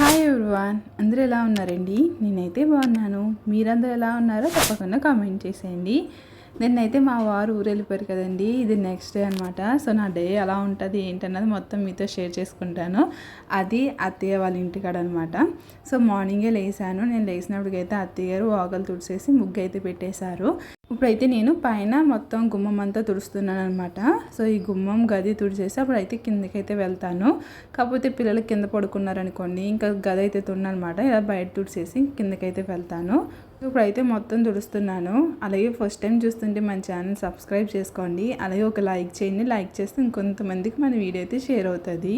Hi everyone అందరూ ఎలా ఉన్నారండి? నేనైతే బాగున్నాను. మీరందరూ ఎలా ఉన్నారో తప్పకుండా కామెంట్ చేసేయండి. నిన్నైతే మా వారు ఊరు వెళ్ళిపోయారు కదండి. ఇది నెక్స్ట్ డే అనమాట సో నా డే ఎలా ఉంటుంది ఏంటన్నది మొత్తం మీతో షేర్ చేసుకుంటాను. అది అత్తయ్య వాళ్ళ ఇంటికాడ అనమాట సో మార్నింగే లేసాను. నేను లేచినప్పటికైతే అత్తయ్య గారు వాగలు తుడిసేసి ముగ్గు అయితే పెట్టేశారు. ఇప్పుడైతే నేను పైన మొత్తం గుమ్మం అంతా తుడుస్తున్నాను అనమాట సో ఈ గుమ్మం గది తుడిచేసి అప్పుడైతే కిందకైతే వెళ్తాను. కాకపోతే పిల్లలు కింద పడుకున్నారనుకోండి ఇంకా గది అయితే తున్నమాట ఇలా బయట తుడిచేసి కిందకైతే వెళ్తాను. ఇప్పుడైతే మొత్తం తుడుస్తున్నాను. అలాగే ఫస్ట్ టైం చూస్తుంటే మన ఛానల్ సబ్స్క్రైబ్ చేసుకోండి. అలాగే ఒక లైక్ చేయండి. లైక్ చేస్తే ఇంకొంతమందికి మన వీడియో అయితే షేర్ అవుతుంది.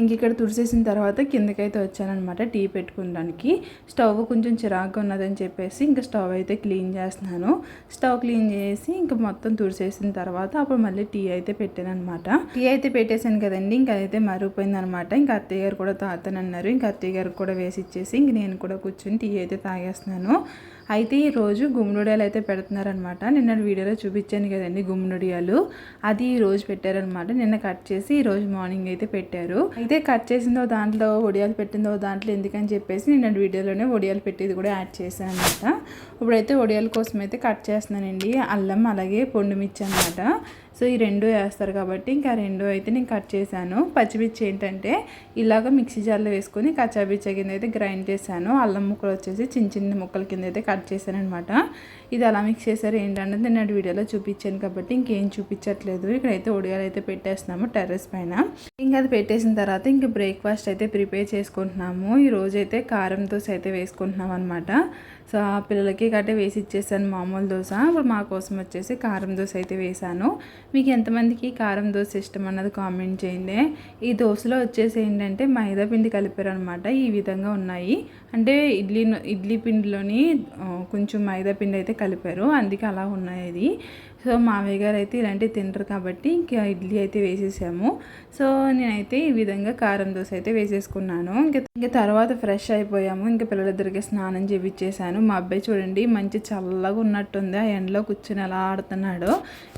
ఇంక ఇక్కడ తుడిసేసిన తర్వాత కిందకైతే వచ్చానమాట టీ పెట్టుకోవడానికి. స్టవ్ కొంచెం చిరాగ్గా ఉన్నదని చెప్పేసి ఇంకా స్టవ్ అయితే క్లీన్ చేస్తున్నాను. స్టవ్ క్లీన్ చేసి ఇంకా మొత్తం తుడిసేసిన తర్వాత అప్పుడు మళ్ళీ టీ అయితే పెట్టాను అనమాట టీ అయితే పెట్టేశాను కదండి ఇంకా అయితే మరిగిపోయింది అనమాట ఇంకా అత్తయ్య గారు కూడా తాతనన్నారు ఇంకా అత్తయ్య గారికి కూడా వేసి ఇచ్చేసి ఇంక నేను కూడా కూర్చొని టీ అయితే తాగేస్తున్నాను. అయితే ఈరోజు గుమ్మడియాలు అయితే పెడుతున్నారనమాట. నిన్న వీడియోలో చూపించాను కదండి గుమ్మడియాలు. అది ఈరోజు రోజు పెట్టారనమాట. నిన్న కట్ చేసి ఈరోజు మార్నింగ్ అయితే పెట్టారు. అయితే కట్ చేసిందో దాంట్లో ఒడియాలు పెట్టిందో దాంట్లో ఎందుకని చెప్పేసి నిన్న వీడియోలోనే ఒడియాలు పెట్టేది కూడా యాడ్ చేశాను అనమాట ఇప్పుడైతే ఒడియాల కోసం అయితే కట్ చేస్తున్నానండి. అల్లం అలాగే పొండు మిర్చి అనమాట. సో ఈ రెండు వేస్తారు కాబట్టి ఇంకా రెండు అయితే నేను కట్ చేశాను. పచ్చిమిర్చి ఏంటంటే ఇలాగ మిక్సీ జార్లో వేసుకొని కచ్చాబిచ్చా కింద అయితే గ్రైండ్ చేశాను. అల్లం ముక్కలు వచ్చేసి చిన్న చిన్న ముక్కల కింద అయితే కట్ చేశాను అనమాట ఇది అలా మిక్స్ చేశారు ఏంటంటే నేను వీడియోలో చూపించాను కాబట్టి ఇంకేం చూపించట్లేదు. ఇక్కడైతే ఒడియాలు అయితే పెట్టేస్తున్నాము టెర్రస్ పైన. ఇంకా అది పెట్టేసిన తర్వాత ఇంక బ్రేక్ఫాస్ట్ అయితే ప్రిపేర్ చేసుకుంటున్నాము. ఈ రోజైతే అయితే కారం దోశ అయితే వేసుకుంటున్నాం అనమాట సో ఆ పిల్లలకి గట్టే వేసి ఇచ్చేసాను మామూలు దోశ. ఇప్పుడు మా కోసం వచ్చేసి కారం దోశ అయితే వేసాను మీకు ఎంతమందికి కారం దోశ ఇష్టం అన్నది కామెంట్ చేయండి. ఈ దోశలో వచ్చేసి ఏంటంటే మైదా పిండి కలిపారు అనమాట ఈ విధంగా ఉన్నాయి. అంటే ఇడ్లీ ఇడ్లీ పిండిలోని కొంచెం మైదా పిండి అయితే కలిపారు. అందుకే అలా ఉన్నాయి అది సో మావయ్య గారు అయితే ఇలాంటివి తింటారు కాబట్టి ఇంకా ఇడ్లీ అయితే వేసేసాము. సో నేనైతే ఈ విధంగా కారం దోశ అయితే వేసేసుకున్నాను. ఇంకా ఇంకా తర్వాత ఫ్రెష్ అయిపోయాము. ఇంకా పిల్లలిద్దరికి స్నానం చేపించేసాను మా అబ్బాయి చూడండి మంచి చల్లగా ఉన్నట్టుంది. ఆ ఎండలో కూర్చొని ఎలా ఆడుతున్నాడు.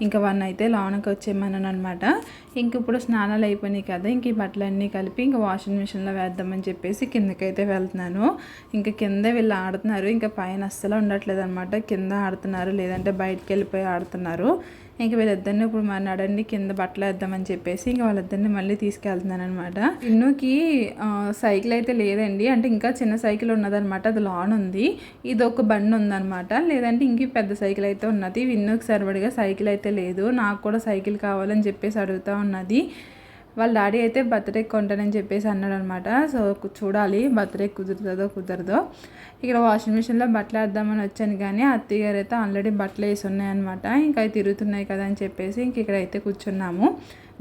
ఇంకా వన్ అయితే లోనకి వచ్చేయమన్నాను అనమాట ఇంక ఇప్పుడు స్నానాలు అయిపోయినాయి కదా ఇంక ఈ బట్టలన్నీ కలిపి ఇంకా వాషింగ్ మిషన్లో వేద్దామని చెప్పేసి కిందకైతే వెళ్తున్నాను. ఇంకా కింద వీళ్ళు ఆడుతున్నారు. ఇంకా పైన అస్సలు ఉండట్లేదు అనమాట కింద ఆడుతున్నారు లేదంటే బయటకు వెళ్ళిపోయి ఆడుతున్నారు. ఇంక వీళ్ళిద్దరిని ఇప్పుడు మా నడండి కింద బట్టలు వేద్దామని చెప్పేసి ఇంకా వాళ్ళిద్దరిని మళ్ళీ తీసుకెళ్తున్నాను అనమాట ఇన్నుకి సైకిల్ అయితే లేదండి. అంటే ఇంకా చిన్న సైకిల్ ఉన్నదనమాట అది లాన్ ఉంది. ఇది ఒక బండి ఉందనమాట లేదంటే ఇంక పెద్ద సైకిల్ అయితే ఉన్నది. ఇన్నుకి సరిపడిగా సైకిల్ అయితే లేదు. నాకు కూడా సైకిల్ కావాలని చెప్పేసి అడుగుతూ ఉన్నది. వాళ్ళ డాడీ అయితే బర్త్డే కొంటానని చెప్పేసి అన్నాడు అనమాట సో చూడాలి బర్త్డే కుదురుతుందో కుదరదో. ఇక్కడ వాషింగ్ మిషన్లో బట్టలు వేద్దామని వచ్చాను కానీ అత్తయ్య గారు అయితే ఆల్రెడీ బట్టలు వేసి ఉన్నాయన్నమాట. ఇంకా తిరుగుతున్నాయి కదా అని చెప్పేసి ఇంక ఇక్కడైతే కూర్చున్నాము.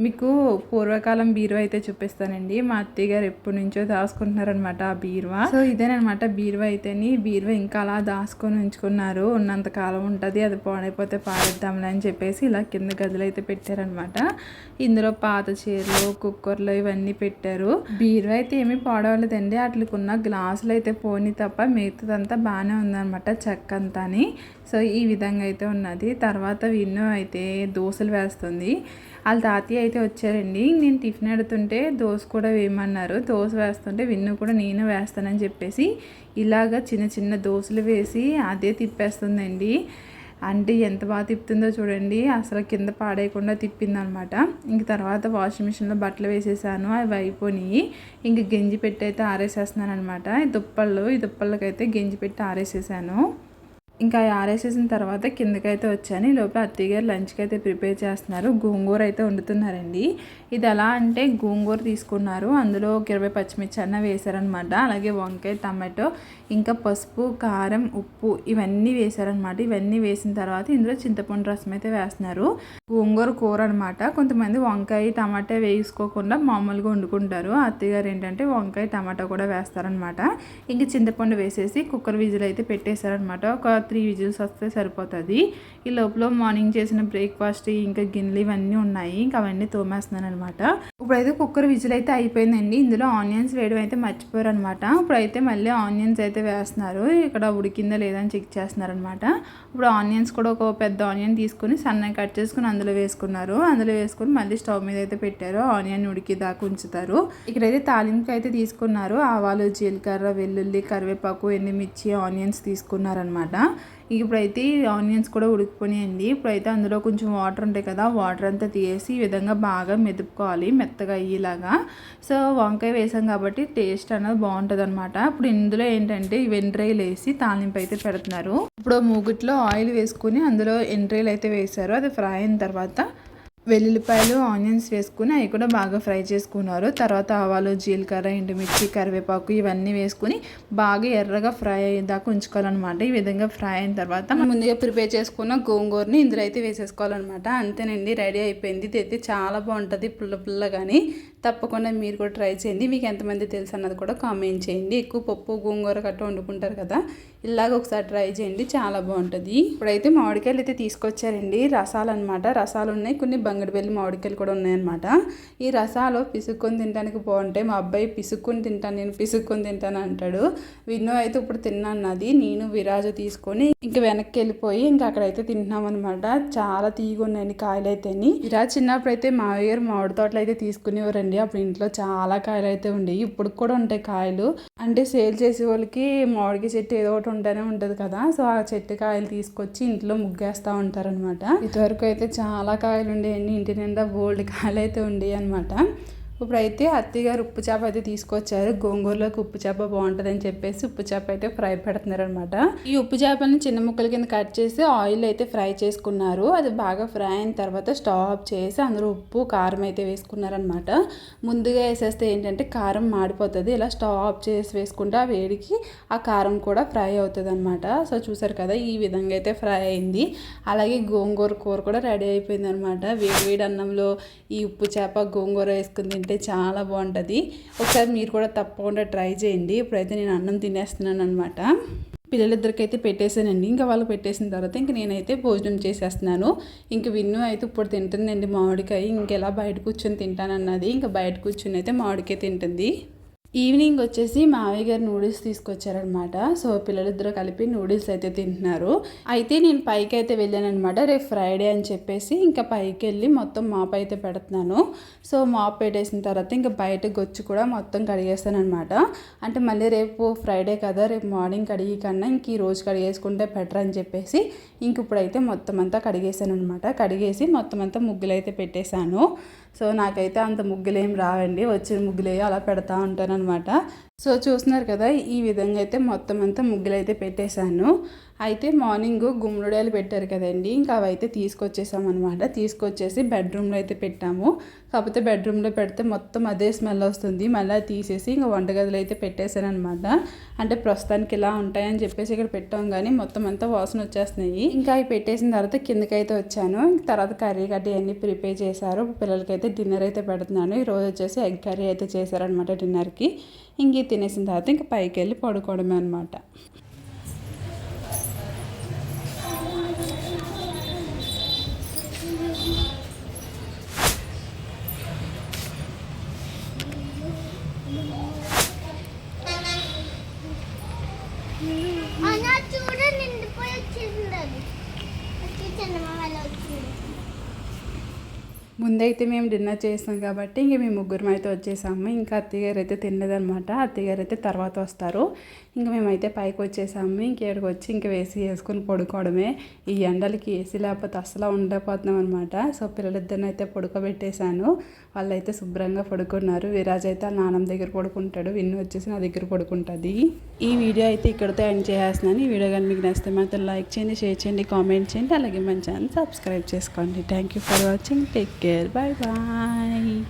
మీకు పూర్వకాలం బీరువా అయితే చూపిస్తానండి. మా అత్తయ్య గారు ఎప్పటి నుంచో దాచుకుంటున్నారనమాట ఆ బీరువా. సో ఇదేనమాట బీరువా అయితేని బీరువా ఇంకా అలా దాచుకొని ఉంచుకున్నారు. ఉన్నంత కాలం ఉంటుంది అది పాడైపోతే పాడేద్దాంలే అని చెప్పేసి ఇలా కింద గదులు అయితే పెట్టారనమాట ఇందులో పాత చీరలు కుక్కర్లు ఇవన్నీ పెట్టారు. బీరువా అయితే ఏమీ పాడవలేదండి. ఉన్న గ్లాసులు అయితే పోని తప్ప మిగతాదంతా బాగానే ఉందన్నమాట చెక్క అంతాని సో ఈ విధంగా అయితే ఉన్నది. తర్వాత విన్ను అయితే దోశలు వేస్తుంది. వాళ్ళ తాతయ్య అయితే వచ్చారండి. నేను టిఫిన్ పెడుతుంటే దోశ కూడా వేయమన్నారు. దోశ వేస్తుంటే విన్ను కూడా నేను వేస్తానని చెప్పేసి ఇలాగ చిన్న చిన్న దోశలు వేసి అదే తిప్పేస్తుందండి. అంటే ఎంత బాగా తిప్పుతుందో చూడండి. అసలు కింద పాడేయకుండా తిప్పింది అనమాట ఇంక తర్వాత వాషింగ్ మిషన్లో బట్టలు వేసేసాను. అవి అయిపోయినాయి. ఇంక గెంజి పెట్టి అయితే ఆరేసేస్తున్నాను అనమాట ఈ దుప్పళ్ళు ఈ దుప్పళ్ళకైతే గెంజి పెట్టి ఆరేసేసాను. ఇంకా ఆరేసేసిన తర్వాత కిందకైతే వచ్చాను. లోపల అత్తయ్య గారు లంచ్కి అయితే ప్రిపేర్ చేస్తున్నారు. గోంగూర అయితే వండుతున్నారండి. ఇది ఎలా అంటే గోంగూర తీసుకున్నారు. అందులో ఒక ఇరవై పచ్చిమిర్చి అన్న వేశారనమాట అలాగే వంకాయ టమాటో ఇంకా పసుపు కారం ఉప్పు ఇవన్నీ వేశారనమాట ఇవన్నీ వేసిన తర్వాత ఇందులో చింతపండు రసం అయితే వేస్తున్నారు. గోంగూర కూర అనమాట కొంతమంది వంకాయ టమాటా వేసుకోకుండా మామూలుగా వండుకుంటారు. అత్తయ్య గారు ఏంటంటే వంకాయ టమాటా కూడా వేస్తారనమాట ఇంకా చింతపండు వేసేసి కుక్కర్ విజిల్ అయితే పెట్టేశారనమాట ఒక త్రీ విజిల్స్ వస్తే సరిపోతుంది. ఈ లోపల మార్నింగ్ చేసిన బ్రేక్ఫాస్ట్ ఇంకా గిన్నెలు ఇవన్నీ ఉన్నాయి. ఇంకా అవన్నీ తోమేస్తున్నాను అనమాట ఇప్పుడైతే కుక్కర్ విజిల్ అయితే అయిపోయిందండి. ఇందులో ఆనియన్స్ వేయడం అయితే మర్చిపోయారు అనమాట ఇప్పుడైతే మళ్ళీ ఆనియన్స్ అయితే వేస్తున్నారు. ఇక్కడ ఉడికిందా లేదా అని చెక్ చేస్తున్నారు అనమాట ఇప్పుడు ఆనియన్స్ కూడా ఒక పెద్ద ఆనియన్ తీసుకుని సన్నగా కట్ చేసుకుని అందులో వేసుకున్నారు. అందులో వేసుకుని మళ్ళీ స్టవ్ మీద అయితే పెట్టారు. ఆనియన్ ఉడికి దాకా ఉంచుతారు. ఇక్కడైతే తాలింపు అయితే తీసుకున్నారు. ఆవాలు జీలకర్ర వెల్లుల్లి కరివేపాకు ఎండుమిర్చి ఆనియన్స్ తీసుకున్నారనమాట. ఇప్పుడైతే ఆనియన్స్ కూడా ఉడికిపోయింది ఇప్పుడైతే అందులో కొంచెం వాటర్ ఉంటాయి కదా వాటర్ అంతా తీసి ఈ విధంగా బాగా మెదుపుకోవాలి మెత్తగా అయ్యేలాగా. సో వంకాయ వేసాం కాబట్టి టేస్ట్ అనేది బాగుంటుంది అనమాట ఇప్పుడు ఇందులో ఏంటంటే ఈ వెండ్రాయిలు వేసి తాలింపు అయితే పెడుతున్నారు. ఇప్పుడు మూగిట్లో ఆయిల్ వేసుకుని అందులో ఎండ్రాయిలు అయితే వేశారు. అది ఫ్రై అయిన తర్వాత వెల్లుల్లిపాయలు ఆనియన్స్ వేసుకుని అవి కూడా బాగా ఫ్రై చేసుకున్నారు. తర్వాత ఆవాలు జీలకర్ర ఎండుమిర్చి కరివేపాకు ఇవన్నీ వేసుకుని బాగా ఎర్రగా ఫ్రై అయ్యేదాకా ఉంచుకోవాలన్నమాట. ఈ విధంగా ఫ్రై అయిన తర్వాత మనం ముందుగా ప్రిపేర్ చేసుకున్న గోంగూరని ఇందులో అయితే వేసేసుకోవాలన్నమాట. అంతేనండి రెడీ అయిపోయింది. ఇది అయితే చాలా బాగుంటుంది పుల్ల పుల్ల కానీ తప్పకుండా మీరు కూడా ట్రై చేయండి. మీకు ఎంతమంది తెలుసు అన్నది కూడా కామెంట్ చేయండి. ఎక్కువ పప్పు గోంగూర గట్ట వండుకుంటారు కదా ఇలాగ ఒకసారి ట్రై చేయండి. చాలా బాగుంటుంది. ఇప్పుడైతే మామిడికాయలు అయితే తీసుకొచ్చారండి. రసాలు అనమాట రసాలు ఉన్నాయి కొన్ని బంగడిబెల్లి మామిడికాయలు కూడా ఉన్నాయన్నమాట. ఈ రసాలు పిసుక్కొని తినడానికి బాగుంటాయి. మా అబ్బాయి పిసుక్కొని తింటాను నేను పిసుక్కొని తింటాను అంటాడు. విన్నో అయితే ఇప్పుడు తిన్నాన్నది నేను విరాజు తీసుకొని ఇంకా వెనక్కి వెళ్ళిపోయి ఇంకా అక్కడైతే తింటున్నాం అనమాట చాలా తీగ ఉన్నాయండి కాయలు అయితేని విరాజ్ చిన్నప్పుడు అయితే మావయ్య గారు మామిడి తోటలు అయితే తీసుకునేవారండి. అప్పుడు ఇంట్లో చాలా కాయలు అయితే ఉండేవి. ఇప్పుడు కూడా ఉంటాయి కాయలు. అంటే సేల్ చేసే వాళ్ళకి మామిడికి చెట్టు ఏదో ఒకటి ఉంటూనే ఉంటుంది కదా. సో ఆ చెట్టు కాయలు తీసుకొచ్చి ఇంట్లో ముగ్గేస్తూ ఉంటారనమాట ఇదివరకు అయితే చాలా కాయలు ఉండేయండి ఇంటి నిండా బోల్డ్ కాయలు అయితే ఉండేవి అనమాట ఇప్పుడైతే అత్తిగారు ఉప్పు చేప అయితే తీసుకొచ్చారు. గోంగూరలోకి ఉప్పు చేప బాగుంటుందని చెప్పేసి ఉప్పు చేప అయితే ఫ్రై పెడుతున్నారు అనమాట ఈ ఉప్పు చేపని చిన్న ముక్కల కింద కట్ చేసి ఆయిల్ అయితే ఫ్రై చేసుకున్నారు. అది బాగా ఫ్రై అయిన తర్వాత స్టవ్ ఆఫ్ చేసి అందులో ఉప్పు కారం అయితే వేసుకున్నారనమాట ముందుగా వేసేస్తే ఏంటంటే కారం మాడిపోతుంది. ఇలా స్టవ్ ఆఫ్ చేసి వేసుకుంటే ఆ వేడికి ఆ కారం కూడా ఫ్రై అవుతుంది అనమాట సో చూసారు కదా ఈ విధంగా అయితే ఫ్రై అయింది. అలాగే గోంగూర కూర కూడా రెడీ అయిపోయింది అనమాట వేడి అన్నంలో ఈ ఉప్పు చేప గోంగూర వేసుకుంది తింటే చాలా బాగుంటుంది. ఒకసారి మీరు కూడా తప్పకుండా ట్రై చేయండి. ఇప్పుడైతే నేను అన్నం తినేస్తున్నాను అనమాట పిల్లలిద్దరికైతే పెట్టేశానండి. ఇంకా వాళ్ళు పెట్టేసిన తర్వాత ఇంక నేనైతే భోజనం చేసేస్తున్నాను. ఇంక విన్ను అయితే ఇప్పుడు తింటుందండి మామిడికాయ. ఇంకెలా బయట కూర్చొని తింటానన్నది. ఇంకా బయట కూర్చొని అయితే మామిడికాయ తింటుంది. ఈవినింగ్ వచ్చేసి మావయ్య గారు నూడిల్స్ తీసుకొచ్చారనమాట సో పిల్లలిద్దరూ కలిపి నూడిల్స్ అయితే తింటున్నారు. అయితే నేను పైకి అయితే వెళ్ళాను అనమాట రేపు ఫ్రైడే అని చెప్పేసి ఇంకా పైకి వెళ్ళి మొత్తం మాప్ అయితే పెడుతున్నాను. సో మాప్ పెట్టేసిన తర్వాత ఇంకా బయట గొచ్చు కూడా మొత్తం కడిగేస్తాను అనమాట అంటే మళ్ళీ రేపు ఫ్రైడే కదా రేపు మార్నింగ్ కడిగి కన్నా ఇంక ఈ రోజు కడిగేసుకుంటే బెటర్ అని చెప్పేసి ఇంక ఇప్పుడైతే మొత్తం అంతా కడిగేసాను అనమాట కడిగేసి మొత్తం అంతా ముగ్గులు అయితే పెట్టేశాను. సో నాకైతే అంత ముగ్గులేం రావండి. వచ్చిన ముగ్గులు అలా పెడతా ఉంటాను అనమాట సో చూస్తున్నారు కదా ఈ విధంగా అయితే మొత్తం అంతా ముగ్గులు అయితే పెట్టేశాను. అయితే మార్నింగ్ గుమ్మడియాలు పెట్టారు కదండి ఇంకా అవి అయితే తీసుకొచ్చేసామన్నమాట తీసుకొచ్చేసి బెడ్రూమ్లో అయితే పెట్టాము. కాకపోతే బెడ్రూమ్లో పెడితే మొత్తం అదే స్మెల్ వస్తుంది. మళ్ళీ తీసేసి ఇంకా వంటగదిలో అయితే పెట్టేశాను అనమాట అంటే ప్రస్తుతానికి ఇలా ఉంటాయని చెప్పేసి ఇక్కడ పెట్టాం కానీ మొత్తం అంతా వాసన వచ్చేస్తున్నాయి. ఇంకా అవి పెట్టేసిన తర్వాత కిందకైతే వచ్చాను. తర్వాత కర్రీ కట్టి అన్నీ ప్రిపేర్ చేశారు. పిల్లలకైతే డిన్నర్ అయితే పెడుతున్నాను. ఈరోజు వచ్చేసి ఎగ్ కర్రీ అయితే చేశారనమాట డిన్నర్కి. ఇంక తినేసిన తర్వాత ఇంకా పైకి వెళ్ళి పడుకోవడమే అనమాట అలా చూడ నిండిపోయి వచ్చేసింది అది వచ్చేసింది మా వాళ్ళు వచ్చింది ముందైతే మేము డిన్నర్ చేసాం కాబట్టి ఇంక మేము ముగ్గురం అయితే వచ్చేసాము. ఇంకా అత్తగారు అయితే తినలేదనమాట అత్తగారు అయితే తర్వాత వస్తారు. ఇంక మేమైతే పైకి వచ్చేసాము. ఇంకేడికి వచ్చి ఇంక వేసి వేసుకొని పడుకోవడమే. ఈ ఎండలకి ఏసీ లేకపోతే అసలు ఉండకపోతున్నాం అనమాట సో పిల్లలిద్దరిని అయితే పడుకోబెట్టేశాను. వాళ్ళైతే శుభ్రంగా పడుకున్నారు. విరాజ్ అయితే వాళ్ళ నాన్నమ్మ దగ్గర పడుకుంటాడు. విన్ను వచ్చేసి నా దగ్గర పడుకుంటుంది. ఈ వీడియో అయితే ఇక్కడితో ఎండ్ చేసేస్తున్నాను. ఈ వీడియో కానీ మీకు నచ్చితే మాత్రం లైక్ చేయండి షేర్ చేయండి కామెంట్ చేయండి. అలాగే మన ఛానల్ సబ్స్క్రైబ్ చేసుకోండి. Thank you for watching. Take care. Bye bye.